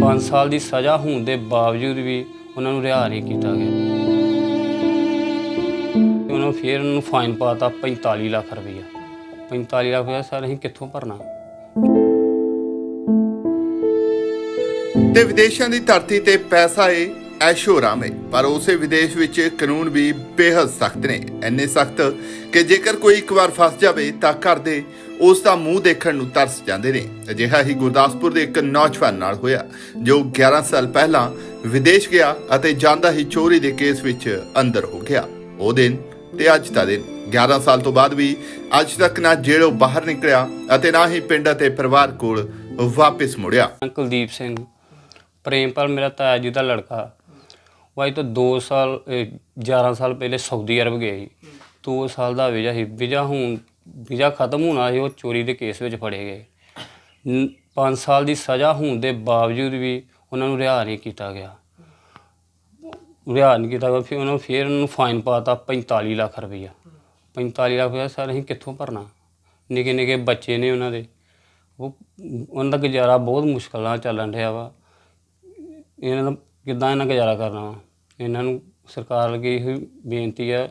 ਪੰਜ ਸਾਲ ਦੀ ਸਜ਼ਾ ਹੋਣ ਦੇ ਬਾਵਜੂਦ ਵੀ ਉਹਨਾਂ ਨੂੰ ਰਿਹਾ ਨਹੀਂ ਕੀਤਾ ਗਿਆ। ਉਹਨਾਂ ਫਿਰ ਨੂੰ ਫਾਈਨ ਪਾਤਾ 45 ਲੱਖ ਰੁਪਈਆ। 45 ਲੱਖ ਰੁਪਈਆ ਸਰ ਅਸੀਂ ਕਿੱਥੋਂ ਭਰਨਾ? ਤੇ ਵਿਦੇਸ਼ਾਂ ਦੀ ਧਰਤੀ ਤੇ ਪੈਸਾ ਏ ਐਸ਼ੋ ਆਰਾਮ ਪਰ ਉਸੇ ਵਿਦੇਸ਼ ਵਿੱਚ ਕਾਨੂੰਨ ਵੀ ਬੇਹੱਦ ਸਖਤ ਨੇ। ਇੰਨੇ ਸਖਤ ਕਿ ਜੇਕਰ ਕੋਈ ਇੱਕ ਵਾਰ ਫਸ ਜਾਵੇ ਤਾਂ ਘਰ ਦੇ ਉਸ ਦਾ ਮੂੰਹ ਦੇਖਣ ਨੂੰ ਤਰਸ ਜਾਂਦੇ ਨੇ। ਅਜਿਹਾ ਹੀ ਗੁਰਦਾਸਪੁਰ ਦੇ ਇੱਕ ਨੌਜਵਾਨ ਨਾਲ ਹੋਇਆ, ਜੋ 11 ਸਾਲ ਪਹਿਲਾਂ ਵਿਦੇਸ਼ ਗਿਆ ਅਤੇ ਜਾਂਦਾ ਹੀ ਚੋਰੀ ਦੇ ਕੇਸ ਵਿੱਚ ਅੰਦਰ ਹੋ ਗਿਆ। ਉਹ ਦਿਨ ਤੇ ਅੱਜ ਦਾ ਦਿਨ। 11 ਸਾਲ ਤੋਂ ਬਾਅਦ ਵੀ ਅੱਜ ਤੱਕ ਨਾ ਜੇਲ੍ਹੋਂ ਬਾਹਰ ਨਿਕਲਿਆ ਅਤੇ ਨਾ ਹੀ ਪਿੰਡ ਅਤੇ ਪਰਿਵਾਰ ਕੋਲ ਵਾਪਸ ਮੁੜਿਆ। ਕੁਲਦੀਪ ਸਿੰਘ ਪ੍ਰੇਮਪਾਲ ਮੇਰਾ ਤਾਇਆ ਜੀ ਦਾ ਲੜਕਾ। ਉਹ ਅੱਜ ਤੋਂ 2 ਸਾਲ, ਇਹ 11 ਸਾਲ ਪਹਿਲੇ ਸਾਊਦੀ ਅਰਬ ਗਿਆ ਸੀ। 2 ਸਾਲ ਦਾ ਵੀਜ਼ਾ ਸੀ। ਵੀਜ਼ਾ ਹੁਣ ਵੀਜ਼ਾ ਖਤਮ ਹੋਣਾ ਸੀ, ਉਹ ਚੋਰੀ ਦੇ ਕੇਸ ਵਿੱਚ ਫੜੇ ਗਏ। 5 ਸਾਲ ਦੀ ਸਜ਼ਾ ਹੋਣ ਦੇ ਬਾਵਜੂਦ ਵੀ ਉਹਨਾਂ ਨੂੰ ਰਿਹਾ ਨਹੀਂ ਕੀਤਾ ਗਿਆ। ਰਿਹਾ ਨਹੀਂ ਕੀਤਾ ਗਿਆ, ਫਿਰ ਉਹਨਾਂ ਨੂੰ ਫਿਰ ਉਹਨਾਂ ਨੂੰ ਫਾਈਨ ਪਾਤਾ 45 ਲੱਖ ਰੁਪਈਆ। 45 ਲੱਖ ਰੁਪਈਆ ਸਰ ਅਸੀਂ ਕਿੱਥੋਂ ਭਰਨਾ? ਨਿੱਕੇ ਨਿੱਕੇ ਬੱਚੇ ਨੇ ਉਹਨਾਂ ਦੇ। ਉਹ, ਉਹਨਾਂ ਦਾ ਗੁਜ਼ਾਰਾ ਬਹੁਤ ਮੁਸ਼ਕਲ ਨਾਲ ਚੱਲਣ ਰਿਹਾ ਵਾ। ਇਹਨਾਂ ਦਾ ਕਿੱਦਾਂ ਇਹਨਾਂ ਗੁਜ਼ਾਰਾ ਕਰਨਾ ਵਾ? ਇਹਨਾਂ ਨੂੰ ਸਰਕਾਰ ਅੱਗੇ ਇਹੋ ਹੀ ਬੇਨਤੀ ਆ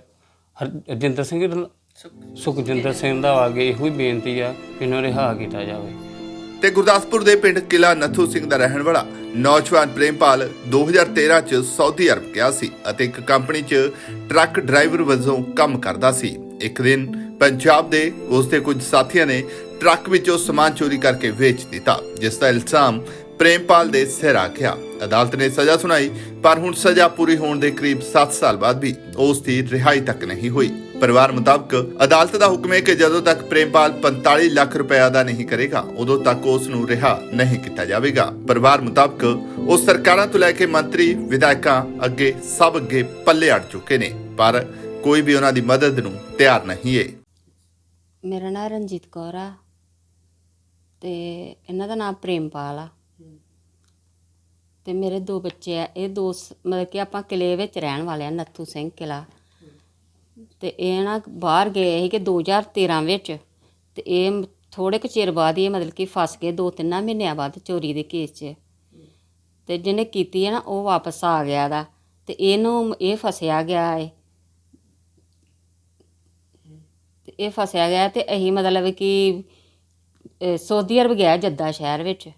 ਹਰਜਿੰਦਰ ਸਿੰਘ ਸੁਖਜਿੰਦਰ ਸਿੰਘ ਦਾ ਅੱਗੇ ਇਹੋ ਹੀ ਬੇਨਤੀ ਆ ਕਿ ਇਹਨਾਂ ਰਿਹਾ ਕੀਤਾ ਜਾਵੇ। ਤੇ ਗੁਰਦਾਸਪੁਰ ਦੇ ਪਿੰਡ ਕਿਲਾ ਨੱਥੂ ਸਿੰਘ ਦਾ ਰਹਿਣ ਵਾਲਾ ਨੌਜਵਾਨ ਪ੍ਰੇਮਪਾਲ 2013 ਚ ਸਾਊਦੀ ਅਰਬ ਗਿਆ ਸੀ ਅਤੇ ਇੱਕ ਕੰਪਨੀ 'ਚ ਟਰੱਕ ਡਰਾਈਵਰ ਵਜੋਂ ਕੰਮ ਕਰਦਾ ਸੀ। ਇੱਕ ਦਿਨ ਪੰਜਾਬ ਦੇ ਉਸ ਦੇ ਕੁਝ ਸਾਥੀਆਂ ਨੇ ਟਰੱਕ ਵਿੱਚੋਂ ਸਮਾਨ ਚੋਰੀ ਕਰਕੇ ਵੇਚ ਦਿੱਤਾ, ਜਿਸ ਦਾ ਇਲਜ਼ਾਮ ਪ੍ਰੇਮਪਾਲ ਦੇ ਸਿਰ ਆ ਗਿਆ। ਅਦਾਲਤ ਨੇ ਸਜ਼ਾ ਸੁਣਾਈ, ਪਰ ਹੁਣ ਸਜ਼ਾ ਪੂਰੀ ਹੋਣ ਦੇ ਕਰੀਬ 7 ਸਾਲ ਬਾਅਦ ਵੀ ਉਸ ਦੀ ਰਿਹਾਈ ਤੱਕ ਨਹੀਂ ਹੋਈ। ਪਰਿਵਾਰ ਮੁਤਾਬਕ ਅਦਾਲਤ ਦਾ ਹੁਕਮ ਹੈ ਕਿ ਜਦੋਂ ਤੱਕ ਪ੍ਰੇਮਪਾਲ 45 ਲੱਖ ਰੁਪਏ ਅਦਾ ਨਹੀਂ ਕਰੇਗਾ, ਉਦੋਂ ਤੱਕ ਉਸ ਨੂੰ ਰਿਹਾ ਨਹੀਂ ਕੀਤਾ ਜਾਵੇਗਾ। ਪਰਿਵਾਰ ਮੁਤਾਬਕ ਉਹ ਸਰਕਾਰਾਂ ਤੋਂ ਲੈ ਕੇ ਮੰਤਰੀ, ਵਿਧਾਇਕਾਂ ਅੱਗੇ ਸਭ ਅੱਗੇ ਪੱਲੇ ਅੜ ਚੁੱਕੇ ਨੇ, ਪਰ ਕੋਈ ਵੀ ਉਹਨਾਂ ਦੀ ਮਦਦ ਨੂੰ ਤਿਆਰ ਨਹੀਂ ਹੈ। ਮੇਰਾ ਨਾਮ ਰਣਜੀਤ ਕੌਰ ਆ ਤੇ ਇਹਨਾਂ ਦਾ ਨਾਮ ਪ੍ਰੇਮਪਾਲ ਆ। ਤੇ ਮੇਰੇ ਦੋ ਬੱਚੇ ਆ, ਇਹ ਦੋ ਮਤਲਬ ਕਿ ਆਪਾਂ ਕਿਲੇ ਵਿੱਚ ਰਹਿਣ ਵਾਲੇ ਆ, ਨੱਥੂ ਸਿੰਘ ਕਿਲਾ ਤੇ ਇਹ ਨਾ ਬਾਹਰ ਗਏ ਸੀ ਕਿ 2013 ਵਿੱਚ ਤੇ ਇਹ ਥੋੜੇ ਕੁ ਚਿਰ ਬਾਅਦ ਹੀ ਇਹ ਮਤਲਬ ਕਿ ਫਸ ਗਏ ਦੋ ਤਿੰਨਾਂ ਮਹੀਨਿਆਂ ਬਾਅਦ ਚੋਰੀ ਦੇ ਕੇਸ 'ਚ। ਤੇ ਜਿਹਨੇ ਕੀਤੀ ਹੈ ਨਾ ਉਹ ਵਾਪਸ ਆ ਗਿਆ ਦਾ ਤੇ ਇਹਨੂੰ ਇਹ ਫਸਿਆ ਗਿਆ ਏ ਤੇ ਇਹ ਫਸਿਆ ਗਿਆ ਤੇ ਅਸੀਂ ਮਤਲਬ ਕਿ ਸਾਊਦੀ ਅਰਬ ਗਿਆ ਜੱਦਾ ਸ਼ਹਿਰ ਵਿੱਚ।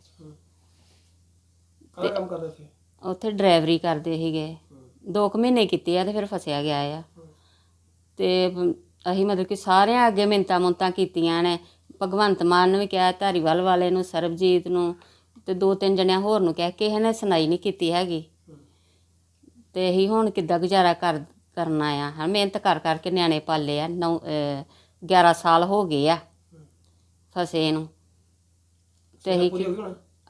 ਕਾਹਦਾ ਕੰਮ ਕਰਦਾ ਸੀ? ਉੱਥੇ ਡਰਾਈਵਰੀ ਕਰਦੇ ਸੀਗੇ। ਦੋ ਕੁ ਮਹੀਨੇ ਕੀਤੇ ਆ ਤੇ ਫਿਰ ਫਸਿਆ ਗਿਆ ਆ। ਤੇ ਮ, ਅਸੀਂ ਮਤਲਬ ਕਿ ਸਾਰਿਆਂ ਅੱਗੇ ਮਿੰਤਾ ਮੁੰਤਾਂ ਕੀਤੀਆਂ ਨੇ। ਭਗਵੰਤ ਮਾਨ ਨੂੰ ਵੀ ਕਿਹਾ ਧਾਰੀਵਾਲ ਵਾਲੇ ਨੂੰ ਸਰਬਜੀਤ ਨੂੰ ਤੇ ਦੋ ਤਿੰਨ ਜਣਿਆਂ ਹੋਰ ਨੂੰ ਕਿਹਾ ਕਿਸੇ ਨੇ ਸੁਣਾਈ ਨਹੀਂ ਕੀਤੀ ਹੈਗੀ। ਤੇ ਅਸੀਂ ਹੁਣ ਕਿੱਦਾਂ ਗੁਜ਼ਾਰਾ ਕਰ ਕਰਨਾ ਆ? ਹਾਂ ਮਿਹਨਤ ਕਰ ਕਰਕੇ ਨਿਆਣੇ ਪਾਲੇ ਆ। ਨੌ ਅਹ, 11 ਸਾਲ ਹੋ ਗਏ ਆ ਫਸੇ ਨੂੰ। ਤੇ ਅਸੀਂ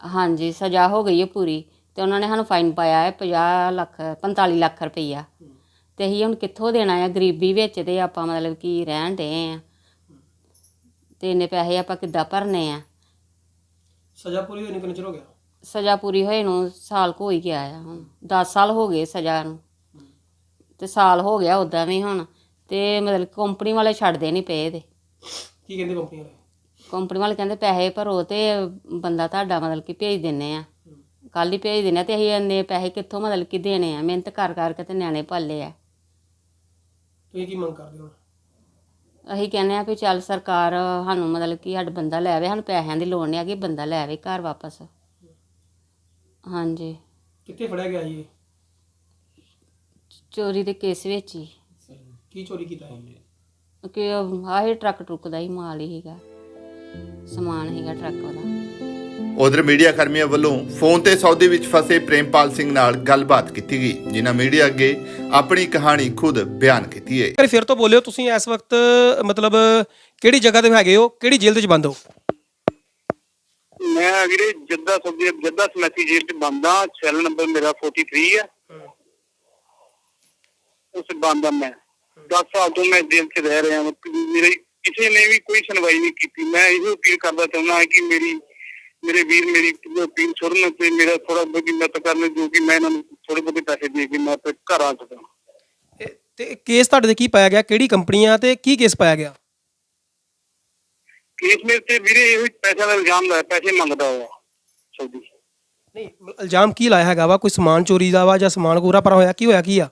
ਹਾਂਜੀ ਸਜ਼ਾ ਹੋ ਗਈ ਹੈ ਪੂਰੀ। ਤੇ ਉਹਨਾਂ ਨੇ ਸਾਨੂੰ ਫਾਈਨ ਪਾਇਆ ਹੈ 50 ਲੱਖ 45 ਲੱਖ ਰੁਪਈਆ। ਤੇ ਅਸੀਂ ਹੁਣ ਕਿੱਥੋਂ ਦੇਣਾ ਆ? ਗਰੀਬੀ ਵਿੱਚ ਤੇ ਆਪਾਂ ਮਤਲਬ ਕਿ ਰਹਿਣ ਦੇ ਆ। ਤੇ ਇੰਨੇ ਪੈਸੇ ਆਪਾਂ ਕਿੱਦਾਂ ਭਰਨੇ ਆ? ਸਜ਼ਾ ਪੂਰੀ ਹੋਈ ਨਹੀਂ ਕਿੰਨੇ ਚਿਰ ਹੋ ਗਿਆ? ਸਜ਼ਾ ਪੂਰੀ ਹੋਏ ਨੂੰ ਸਾਲ ਕੁ ਹੋ ਹੀ ਗਿਆ ਆ ਹੁਣ। 10 ਸਾਲ ਹੋ ਗਏ ਸਜ਼ਾ ਨੂੰ। ਤੇ ਸਾਲ ਹੋ ਗਿਆ ਉਦਾਂ ਵੀ ਹੁਣ। ਤੇ ਮਤਲਬ ਕੰਪਨੀ ਵਾਲੇ ਛੱਡਦੇ ਨਹੀਂ ਪਏ ਇਹਦੇ। ਕੀ ਕਹਿੰਦੇ ਕੰਪਨੀ ਵਾਲੇ? ਕੰਪਨੀ ਵਾਲੇ ਕਹਿੰਦੇ ਪੈਸੇ ਭਰੋ ਤੇ ਬੰਦਾ ਤੁਹਾਡਾ ਮਤਲਬ ਕਿ ਭੇਜ ਦਿੰਨੇ ਆ। ਕੱਲ ਹੀ ਭੇਜ ਦਿੰਨੇ ਆ ਤੇ ਅਸੀਂ ਇੰਨੇ ਪੈਸੇ ਕਿੱਥੋਂ ਮਤਲਬ ਕਿ ਦੇਣੇ ਆ? ਮਿਹਨਤ ਕਰ ਕਰਕੇ ਤੇ ਨਿਆਣੇ ਪਾਲੇ ਆ। ਤੁਸੀਂ ਕੀ ਮੰਗ ਕਰਦੇ ਹੋ? ਅਸੀਂ ਕਹਿੰਦੇ ਆ ਵੀ ਚੱਲ ਸਰਕਾਰ ਸਾਨੂੰ ਮਤਲਬ ਕਿ ਸਾਡਾ ਬੰਦਾ ਲੈ ਆਵੇ ਸਾਨੂੰ ਪੈਸਿਆਂ ਦੀ ਲੋੜ ਨਹੀਂ ਹੈਗੀ ਬੰਦਾ ਲੈ ਆਵੇ ਘਰ ਵਾਪਸ। ਹਾਂਜੀ। ਕਿੱਥੇ ਫੜਿਆ ਗਿਆ ਜੀ? ਚੋਰੀ ਦੇ ਕੇਸ ਵਿੱਚ ਹੀ। ਕੀ ਚੋਰੀ ਕੀਤਾ ਹੈ ਕਿ ਆਹੇ ਟਰੱਕ ਟਰੁੱਕ ਦਾ ਹੀ ਮਾਲ ਹੀ ਹੈਗਾ। ਸਮਾਨ ਹੈਗਾ ਟਰੱਕ ਉਹਦਾ। ਉਧਰ ਮੀਡੀਆ ਕਰਮੀਆਂ ਵੱਲੋਂ ਫੋਨ ਤੇ ਸਾਊਦੀ ਵਿੱਚ ਫਸੇ ਪ੍ਰੇਮਪਾਲ ਸਿੰਘ ਨਾਲ ਗੱਲਬਾਤ ਕੀਤੀ ਗਈ ਜਿਨ੍ਹਾਂ ਮੀਡੀਆ ਅੱਗੇ ਆਪਣੀ ਕਹਾਣੀ ਖੁਦ ਬਿਆਨ ਕੀਤੀ ਹੈ। ਫਿਰ ਤੋਂ ਬੋਲਿਓ ਤੁਸੀਂ ਇਸ ਵਕਤ ਮਤਲਬ ਕਿਹੜੀ ਜਗ੍ਹਾ ਤੇ ਹੈਗੇ ਹੋ? ਕਿਹੜੀ ਜੇਲ੍ਹ ਦੇ ਵਿੱਚ ਬੰਦ ਹੋ? ਮੈਂ ਵੀਰੇ ਜੱਦਾ ਸਬਜ਼ੀ ਜੱਦਾ ਸਮੈਸੀ ਜੇਲ੍ਹ ਚ ਬੰਦਾ ਸੈੱਲ ਨੰਬਰ ਮੇਰਾ 43 ਹੈ। ਉਸ ਬੰਦਾ ਮੈਂ। 10 ਸਾਲ ਤੋਂ ਮੈਂ ਜੇਲ੍ਹ ਚ ਰਹਿ ਰਿਹਾ ਹਾਂ ਮੇਰੇ ਕਿਸੇ ਨੇ ਵੀ ਕੋਈ ਸੁਣਵਾਈ ਨਹੀਂ ਕੀਤੀ। ਮੈਂ ਇਹੋ ਅਪੀਲ ਕਰਦਾ ਚਾਹੁੰਦਾ ਹਾਂ ਕਿ ਮੇਰੀ ਮੇਰੇ ਵੀਰ ਮੇਰੀ ਅਪੀਲ ਸੁਣਨ ਤੇ ਮੇਰਾ ਥੋੜਾ ਬਹੁਤੀ ਮਦਦ ਕਰਨ ਜੋ ਕਿ ਮੈਂ ਇਹਨਾਂ ਨੂੰ ਥੋੜੇ ਬਹੁਤੇ ਪੈਸੇ ਦੇ ਕੇ ਮੈਂ ਆਪਣੇ ਘਰ ਆ ਇਹ- ਤੇ ਕੇਸ ਤੁਹਾਡੇ ਤੇ ਕੀ ਪਾਇਆ ਗਿਆ? ਕਿਹੜੀ ਕੰਪਨੀ ਆ ਤੇ ਕੀ ਕੇਸ ਪਾਇਆ ਗਿਆ? ਕੇਸ ਮੇਰੇ ਤੇ ਵੀਰੇ ਇਹੋ ਪੈਸਿਆਂ ਦਾ ਇਲਜ਼ਾਮ ਲਾਇਆ ਪੈਸੇ ਮੰਗਦਾ ਹੋਇਆ ਸੌਦੀ। ਨਹੀਂ ਇਲਜ਼ਾਮ ਕੀ ਲਾਇਆ ਹੈਗਾ ਵਾ? ਕੋਈ ਸਮਾਨ ਚੋਰੀ ਦਾ ਵਾ ਜਾਂ ਸਮਾਨ ਕੋਰਾ ਪਰ ਹੋਇਆ? ਕੀ ਹੋਇਆ ਕੀ ਆ?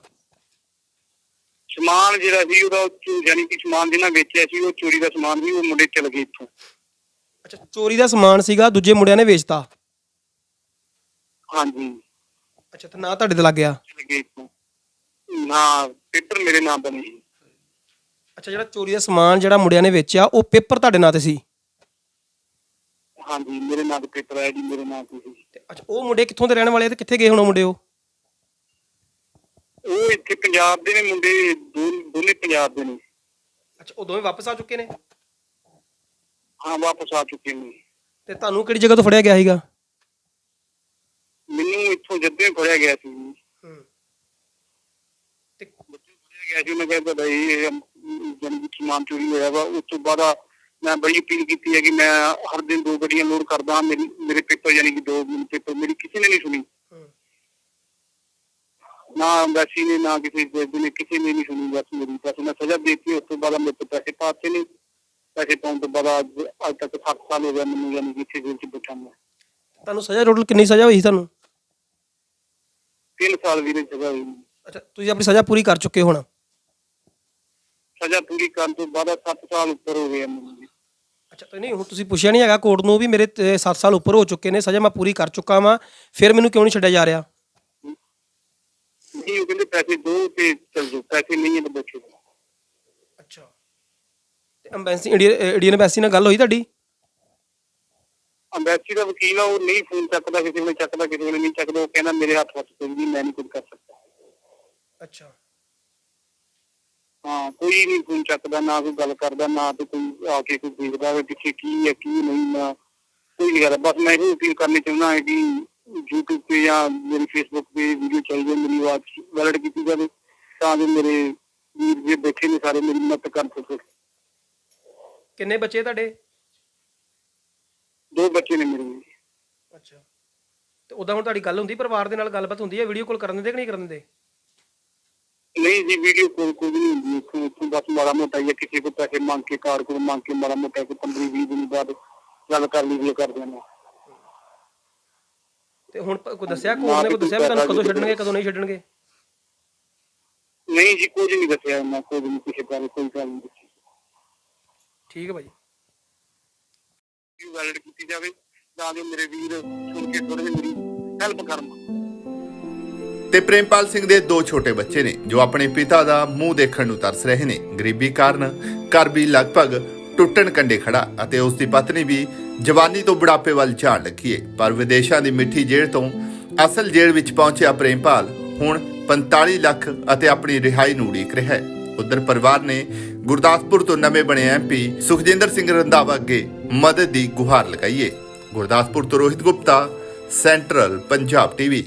ਸਮਾਨ ਜਿਹੜਾ ਸੀ ਉਹਦਾ ਉਹ ਯਾਨੀ ਕਿ ਸਮਾਨ ਜਿਹਨਾਂ ਵੇਚਿਆ ਸੀ ਉਹ ਚੋਰੀ ਦਾ ਸਮਾਨ ਸੀ ਉਹ ਮੁੰਡੇ ਚਲ ਗਏ ਇੱਥੋਂ। ਅੱਛਾ ਚੋਰੀ ਦਾ ਸਮਾਨ ਸੀਗਾ ਦੂਜੇ ਮੁੰਡਿਆਂ ਨੇ ਵੇਚਤਾ? ਹਾਂਜੀ। ਅੱਛਾ ਤੇ ਨਾ ਤੁਹਾਡੇ ਤੇ ਲੱਗ ਗਿਆ? ਇੱਥੋਂ ਨਾ ਪੇਪਰ ਮੇਰੇ ਨਾਮ ਦਾ ਨਹੀਂ। ਅੱਛਾ ਜਿਹੜਾ ਚੋਰੀ ਦਾ ਸਮਾਨ ਜਿਹੜਾ ਮੁੰਡਿਆਂ ਨੇ ਵੇਚਿਆ ਉਹ ਪੇਪਰ ਤੁਹਾਡੇ ਨਾਂ ਤੇ ਸੀ? ਹਾਂਜੀ ਮੇਰੇ ਨਾਮ ਦਾ ਪੇਪਰ ਆਇਆ ਜੀ ਮੇਰੇ ਨਾਮ ਤੇ ਸੀ। ਤੇ ਅੱਛਾ ਉਹ ਮੁੰਡੇ ਕਿੱਥੋਂ ਦੇ ਰਹਿਣ ਵਾਲੇ ਆ ਤੇ ਕਿੱਥੇ ਗਏ ਹੁਣ ਉਹ ਮੁੰਡੇ ਉਹ? ਉਹ ਇੱਥੇ ਪੰਜਾਬ ਦੇ ਨੇ ਮੁੰਡੇ ਦੋ- ਦੋਨੇ ਪੰਜਾਬ ਦੇ ਨੇ। ਅੱਛਾ ਉਹ ਦੋਵੇਂ ਵਾਪਸ ਆ ਚੁੱਕੇ ਨੇ? ਹਾਂ ਵਾਪਸ ਆ ਚੁੱਕੇ ਨੇ ਤੇ ਤੁਹਾਨੂੰ ਕਿਹੜੀ ਜਗ੍ਹਾ ਤੋਂ ਫੜਿਆ ਗਿਆ ਸੀਗਾ? ਮੈਨੂੰ ਇੱਥੋਂ ਜੱਦੇ ਫੜਿਆ ਗਿਆ ਸੀ। ਤੇ ਫੜਿਆ ਗਿਆ ਸੀ ਉਹਨੇ ਕਿਹਾ ਤੁਹਾਡਾ ਇਹ ਜਨ ਕਿ ਸਮਾਨ ਚੋਰੀ ਹੋਇਆ ਵਾ। ਉਸ ਤੋਂ ਬਾਅਦ ਮੈਂ ਬੜੀ ਅਪੀਲ ਕੀਤੀ ਹੈ ਕਿ ਮੈਂ ਹਰ ਦਿਨ ਦੋ ਗੱਡੀਆਂ ਲੋਡ ਕਰਦਾ ਹਾਂ। ਮੇਰੀ ਮੇਰੇ ਪੇਪਰ ਯਾਨੀ ਕਿ ਦੋ ਪੇਪਰ ਮੇਰੀ ਕਿਸੇ ਨੇ ਨਹੀਂ ਸੁਣੀ। ਨਾ ਅੰਬਾਸੀ ਨੇ ਨਾ ਕਿਸੇ ਨੇ ਕਿਸੇ ਨੇ ਨਹੀਂ ਸੁਣੀ ਬਸ ਮੇਰੀ। ਬਸ ਮੈਂ ਸਜ਼ਾ ਦੇ ਦਿੱਤੀ ਉਸ ਤੋਂ ਬਾਅਦ ਮੇਰੇ ਤੋਂ ਪੈਸੇ ਪਾਤੇ ਨੇ। ਪੈਸੇ ਪਾਉਣ ਤੋਂ ਬਾਅਦ ਅੱਜ ਅੱਜ ਤੱਕ 7 ਸਾਲ ਹੋ ਗਏ ਮੈਨੂੰ ਯਾਨੀ ਕਿ ਇੱਥੇ ਜੇਲ੍ਹ 'ਚ ਬੈਠਾ ਮੈਂ ਤੁਹਾਨੂੰ ਸਜ਼ਾ ਟੋਟਲ ਕਿੰਨੀ ਸਜ਼ਾ ਹੋਈ ਸੀ ਤੁਹਾਨੂੰ? 3 ਸਾਲ ਵੀਰੇ ਜਗ੍ਹਾ ਹੋਈ। ਅੱਛਾ ਤੁਸੀਂ ਆਪਣੀ ਸਜ਼ਾ ਪੂਰੀ ਕਰ ਚੁੱਕੇ ਹੋ ਹੁਣ? ਸਜ਼ਾ ਪੂਰੀ ਕਰਨ ਤੋਂ ਬਾਅਦ 7 ਸਾਲ ਉੱਪਰ ਹੋ ਗਏ ਮੈਨੂੰ। ਜੀ। ਅੱਛਾ ਤੇ ਨਹੀਂ ਹੁਣ ਤੁਸੀਂ ਪੁੱਛਿਆ ਨਹੀਂ ਹੈਗਾ ਕੋਰਟ ਨੂੰ ਵੀ ਮੇਰੇ 7 ਸਾਲ ਉੱਪਰ ਹੋ ਚੁੱਕੇ ਨੇ ਸਜ਼ਾ ਮੈਂ ਪੂਰੀ ਕਰ ਚੁੱਕਾ ਵਾਂ ਫਿਰ ਮੈਨੂੰ ਕਿਉਂ ਨਹੀਂ ਛੱਡਿਆ ਜਾ ਰਿਹਾ? ਨਹੀਂ ਉਹ ਕਹਿੰਦੇ ਪੈਸੇ ਦੋ ਤੇ ਚਲ ਜਾਓ ਪੈਸੇ ਨਹੀਂ ਹੈ ਤਾਂ ਬੈਠੋ ਤੇ ਅੰਬੈਸੀ ਇੰਡੀਅਨ ਐਮਬੈਸੀ ਨਾਲ ਗੱਲ ਹੋਈ ਤੁਹਾਡੀ? ਅੰਬੈਸੀ ਦਾ ਵਕੀਲ ਆ ਉਹ ਨਹੀਂ ਫੋਨ ਚੱਕਦਾ ਕਿਸੇ ਵੇਲੇ ਚੱਕਦਾ ਕਿਸੇ ਵੇਲੇ ਨਹੀਂ ਚੱਕਦਾ ਉਹ ਕਹਿੰਦਾ ਮੇਰੇ ਹੱਥ ਵਿੱਚ ਕੋਈ ਨਹੀਂ ਮੈਂ ਨਹੀਂ ਕੁਝ ਕਰ ਸਕਦਾ। ਅੱਛਾ। ਹਾਂ ਕੋਈ ਨਹੀਂ ਫੋਨ ਚੱਕਦਾ ਨਾ ਕੋਈ ਗੱਲ ਕਰਦਾ ਨਾ ਤੇ ਕੋਈ ਆ ਕੇ ਕੋਈ ਦੇਖਦਾ ਵੀ ਪਿੱਛੇ ਕੀ ਹੈ ਕੀ ਨਹੀਂ ਨਾ ਕੋਈ ਨਹੀਂ ਕਰਦਾ। ਬਸ ਮੈਂ ਇਹ ਅਪੀਲ ਕਰਨੀ ਚਾਹੁੰਦਾ ਹਾਂ ਕਿ YouTube ਤੇ ਜਾਂ ਮੇਰੀ Facebook ਤੇ ਵੀਡੀਓ ਚੱਲ ਜਾਏ ਮੇਰੀ ਆਵਾਜ਼ ਵੈਲਿਡ ਕੀਤੀ ਜਾਵੇ ਤਾਂ ਜੋ ਮੇਰੇ ਵੀਰ ਜੇ ਬੈਠੇ ਨੇ ਸਾਰੇ ਮੇਰੀ ਮਦਦ ਕਰ ਸਕਣ। ਕਿੰਨੇ ਬੱਚੇ ਤੁਹਾਡੇ? ਦੋ ਬੱਚੇ ਨੇ ਮੇਰੇ ਵੀ। ਅੱਛਾ। ਤੇ ਉਦਾਂ ਹੁਣ ਤੁਹਾਡੀ ਗੱਲ ਹੁੰਦੀ ਪਰਿਵਾਰ ਦੇ ਨਾਲ ਗੱਲਬਾਤ ਹੁੰਦੀ ਹੈ ਵੀਡੀਓ ਕਾਲ ਕਰਨ ਦਿੰਦੇ ਕਿ ਨਹੀਂ ਕਰਨ ਦਿੰਦੇ? ਨਹੀਂ ਜੀ ਵੀਡੀਓ ਕੋਲ ਕੋਈ ਨਹੀਂ ਹੁੰਦੀ ਇੱਥੋਂ ਇੱਥੋਂ ਬਸ ਮਾੜਾ ਮੋਟਾ ਹੈ, ਕਿਸੇ ਕੋ ਪੈਸੇ ਮੰਗ ਕੇ ਕਾਰ ਕੋਲ ਮੰਗ ਕੇ ਮਾੜਾ ਮੋਟਾ ਕੋਈ 15 20 ਦਿਨ ਬਾਅਦ ਗੱਲ ਕਰ ਲਈ ਕਰ ਦੇਣਾ ਤੇ ਹੁਣ ਪ- ਕੋਈ ਦੱਸਿਆ ਕੋਰਟ ਨੇ ਕੋਈ ਦੱਸਿਆ ਵੀ ਤੁਹਾਨੂੰ ਕਦੋਂ ਛੱਡਣਗੇ ਕਦੋਂ ਨਹੀਂ ਛੱਡਣਗੇ? ਨਹੀਂ ਜੀ ਕੁਝ ਨਹੀਂ ਦੱਸਿਆ ਮੈਂ ਕੁਝ ਨਹੀਂ ਕਿਸੇ ਬਾਰੇ ਕੋਈ ਗੱਲ ਨਹੀਂ ਦੱਸੀ। ਠੀਕ ਹੈ ਭਾਈ। ਵੀਡੀਓ ਵੈਲਿਡ ਕੀਤੀ ਜਾਵੇ ਤਾਂ ਜੋ ਮੇਰੇ ਵੀਰ ਸੁਣ ਕੇ ਥੋੜੇ ਮੇਰੀ ਹੈਲਪ ਕਰਨ। ਤੇ ਪ੍ਰੇਮਪਾਲ ਸਿੰਘ ਦੇ ਦੋ ਛੋਟੇ ਬੱਚੇ ਨੇ ਜੋ ਆਪਣੇ ਪਿਤਾ ਦਾ ਮੂੰਹ ਦੇਖਣ ਨੂੰ ਤਰਸ ਰਹੇ ਨੇ। ਗਰੀਬੀ ਕਾਰਨ ਘਰ ਵੀ ਲਗਭਗ ਟੁੱਟਣ ਕੰਡੇ ਖੜਾ ਅਤੇ ਉਸ ਦੀ ਪਤਨੀ ਵੀ ਜਵਾਨੀ ਤੋਂ ਬੁਢਾਪੇ ਵੱਲ ਝਾੜ ਲੱਗੀ ਏ। ਪਰ ਵਿਦੇਸ਼ਾਂ ਦੀ ਮਿੱਠੀ ਜੇਲ੍ਹ ਤੋਂ ਅਸਲ ਜੇਲ੍ਹ ਵਿੱਚ ਪਹੁੰਚਿਆ ਪ੍ਰੇਮਪਾਲ ਹੁਣ 45 ਲੱਖ ਅਤੇ ਆਪਣੀ ਰਿਹਾਈ ਨੂੰ ਉਡੀਕ ਰਿਹਾ ਹੈ। ਉਧਰ ਪਰਿਵਾਰ ਨੇ ਗੁਰਦਾਸਪੁਰ ਤੋਂ ਨਵੇਂ ਬਣੇ ਐਮਪੀ ਸੁਖਜਿੰਦਰ ਸਿੰਘ ਰੰਧਾਵਾ ਅੱਗੇ ਮਦਦ ਦੀ ਗੁਹਾਰ ਲਗਾਈਏ। ਗੁਰਦਾਸਪੁਰ ਤੋਂ ਰੋਹਿਤ ਗੁਪਤਾ, ਸੈਂਟਰਲ ਪੰਜਾਬ ਟੀਵੀ।